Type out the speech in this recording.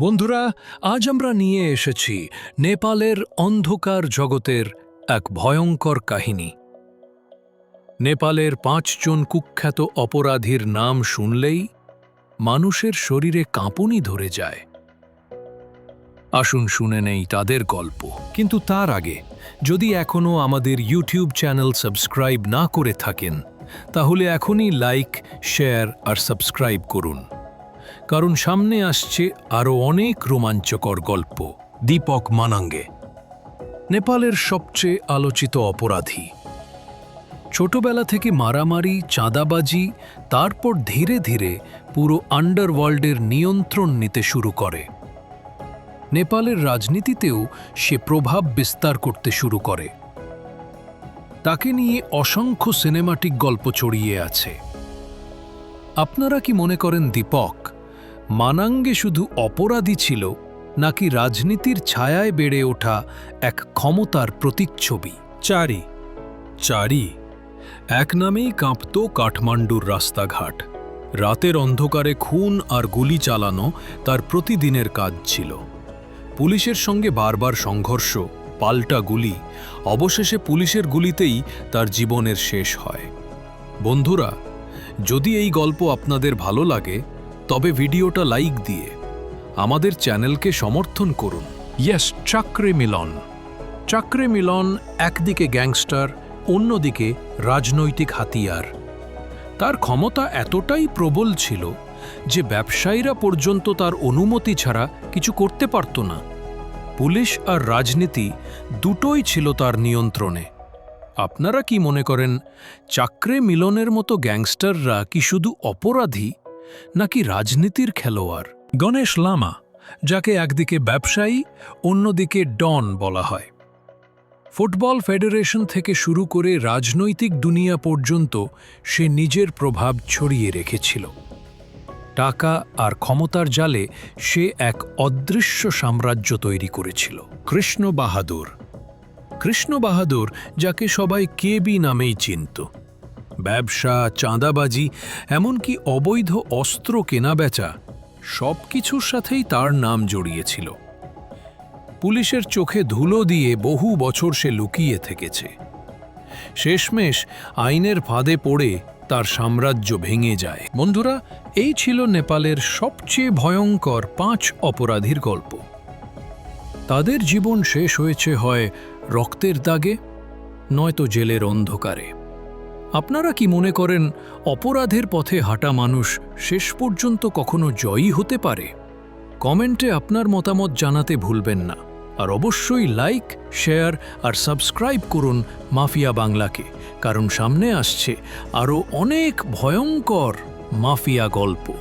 বন্ধুরা, আজ আমরা নিয়ে এসেছি নেপালের অন্ধকার জগতের এক ভয়ঙ্কর কাহিনী। নেপালের পাঁচজন কুখ্যাত অপরাধীর নাম শুনলেই মানুষের শরীরে কাঁপুনি ধরে যায়। আসুন শুনে নেই তাদের গল্প। কিন্তু তার আগে, যদি এখনও আমাদের ইউটিউব চ্যানেল সাবস্ক্রাইব না করে থাকেন, তাহলে এখনই লাইক, শেয়ার আর সাবস্ক্রাইব করুন। কারণ সামনে আসছে আরও অনেক রোমাঞ্চকর গল্প। দীপক মানাঙ্গে। নেপালের সবচেয়ে আলোচিত অপরাধী। ছোটবেলা থেকে মারামারি, চাঁদাবাজি, তারপর ধীরে ধীরে পুরো আন্ডারওয়ার্ল্ডের নিয়ন্ত্রণ নিতে শুরু করে। নেপালের রাজনীতিতেও সে প্রভাব বিস্তার করতে শুরু করে। তাকে নিয়ে অসংখ্য সিনেমাটিক গল্প ছড়িয়ে আছে। আপনারা কি মনে করেন দীপক মানাঙ্গে শুধু অপরাধী ছিল, নাকি রাজনীতির ছায়ায় বেড়ে ওঠা এক ক্ষমতার প্রতিচ্ছবি। চারি চারি, এক নামেই কাঁপত কাঠমান্ডুর রাস্তাঘাট। রাতের অন্ধকারে খুন আর গুলি চালানো তার প্রতিদিনের কাজ ছিল। পুলিশের সঙ্গে বারবার সংঘর্ষ, পাল্টা গুলি, অবশেষে পুলিশের গুলিতেই তার জীবনের শেষ হয়। বন্ধুরা, যদি এই গল্প আপনাদের ভালো লাগে তবে ভিডিওটা লাইক দিয়ে আমাদের চ্যানেলকে সমর্থন করুন। ইয়েস, চাকরে মিলন। চাকরে মিলন একদিকে গ্যাংস্টার, অন্যদিকে রাজনৈতিক হাতিয়ার। তার ক্ষমতা এতটাই প্রবল ছিল যে ব্যবসায়ীরা পর্যন্ত তার অনুমতি ছাড়া কিছু করতে পারত না। পুলিশ আর রাজনীতি দুটোই ছিল তার নিয়ন্ত্রণে। আপনারা কি মনে করেন, চাকরে মিলনের মতো গ্যাংস্টাররা কি শুধু অপরাধী নাকি রাজনীতির খেলোয়াড়? গণেশ লামা, যাকে একদিকে ব্যবসায়ী, অন্যদিকে ডন বলা হয়। ফুটবল ফেডারেশন থেকে শুরু করে রাজনৈতিক দুনিয়া পর্যন্ত সে নিজের প্রভাব ছড়িয়ে রেখেছিল। টাকা আর ক্ষমতার জালে সে এক অদৃশ্য সাম্রাজ্য তৈরি করেছিল, কৃষ্ণ বাহাদুর। কৃষ্ণ বাহাদুর, যাকে সবাই কেবি নামেই চিনত। ব্যবসা, চাঁদাবাজি, এমনকি অবৈধ অস্ত্র কেনাবেচা সব কিছুর সাথেই তার নাম জড়িয়েছিল। পুলিশের চোখে ধুলো দিয়ে বহু বছর সে লুকিয়ে থেকেছে। শেষমেশ আইনের ফাঁদে পড়ে তার সাম্রাজ্য ভেঙে যায়। বন্ধুরা, এই ছিল নেপালের সবচেয়ে ভয়ঙ্কর পাঁচ অপরাধীর গল্প। তাদের জীবন শেষ হয়েছে হয় রক্তের দাগে, নয়তো জেলের অন্ধকারে। আপনারা কি মনে করেন অপরাধের পথে হাঁটা মানুষ শেষ পর্যন্ত কখনো জয়ী হতে পারে? কমেন্টে আপনার মতামত জানাতে ভুলবেন না। আর অবশ্যই লাইক, শেয়ার আর সাবস্ক্রাইব করুন মাফিয়া বাংলাকে, কারণ সামনে আসছে আরও অনেক ভয়ঙ্কর মাফিয়া গল্প।